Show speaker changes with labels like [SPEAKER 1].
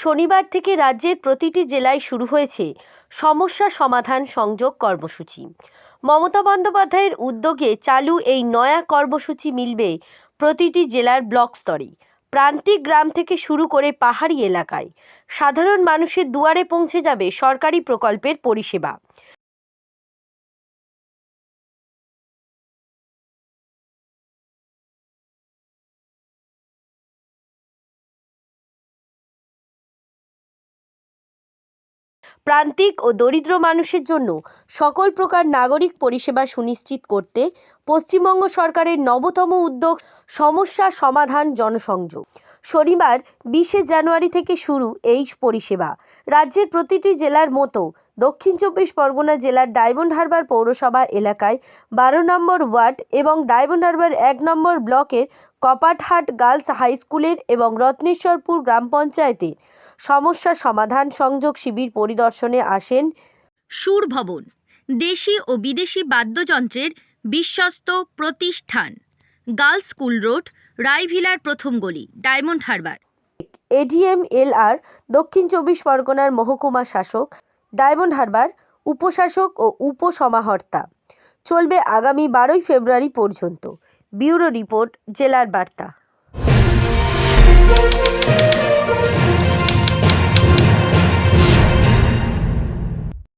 [SPEAKER 1] শনিবার থেকে রাজ্যের প্রতিটি জেলায় শুরু হয়েছে সমস্যা সমাধান সংযোগ কর্মসূচি। মমতা বন্দ্যোপাধ্যায়ের উদ্যোগে চালু এই নয়া কর্মসূচি মিলবে প্রতিটি জেলার ব্লক স্তরে। প্রান্তিক গ্রাম থেকে শুরু করে পাহাড়ি এলাকায়। সাধারণ মানুষের দুয়ারে পৌঁছে যাবে সরকারি প্রকল্পের পরিষেবা। প্রান্তিক ও দরিদ্র মানুষের জন্য সকল প্রকার নাগরিক পরিষেবা সুনিশ্চিত করতে পশ্চিমবঙ্গ সরকারের নবতম উদ্যোগ সমস্যা সমাধান জনসংযোগ। শনিবার বিশে জানুয়ারি থেকে শুরু এই পরিষেবা। রাজ্যের প্রতিটি জেলার মতো দক্ষিণ চব্বিশ পরগনা জেলার ডায়মন্ড হারবার পৌরসভা এলাকায় বারো নম্বর ওয়ার্ড এবং ডায়মন্ড হারবার এক নম্বর ব্লকের কপাটহাট গার্লস হাই স্কুলের এবং রত্নেশ্বরপুর গ্রাম পঞ্চায়েতে সমস্যা সমাধান সংযোগ শিবির পরিদর্শনে আসেন সুর ভবন দেশি ও বিদেশি বাদ্যযন্ত্রের বিশ্বস্ত প্রতিষ্ঠান। গার্লস স্কুল রোড, রায়ভিলার প্রথম গলি, Diamond Harbour. ADM L R দক্ষিণ চব্বিশ পরগনার মহকুমা শাসক, ডায়মন্ড হারবার, উপশাসক ও উপসমাহর্তা। চলবে আগামী বারোই ফেব্রুয়ারি পর্যন্ত। ব্যুরো রিপোর্ট, জেলার বার্তা।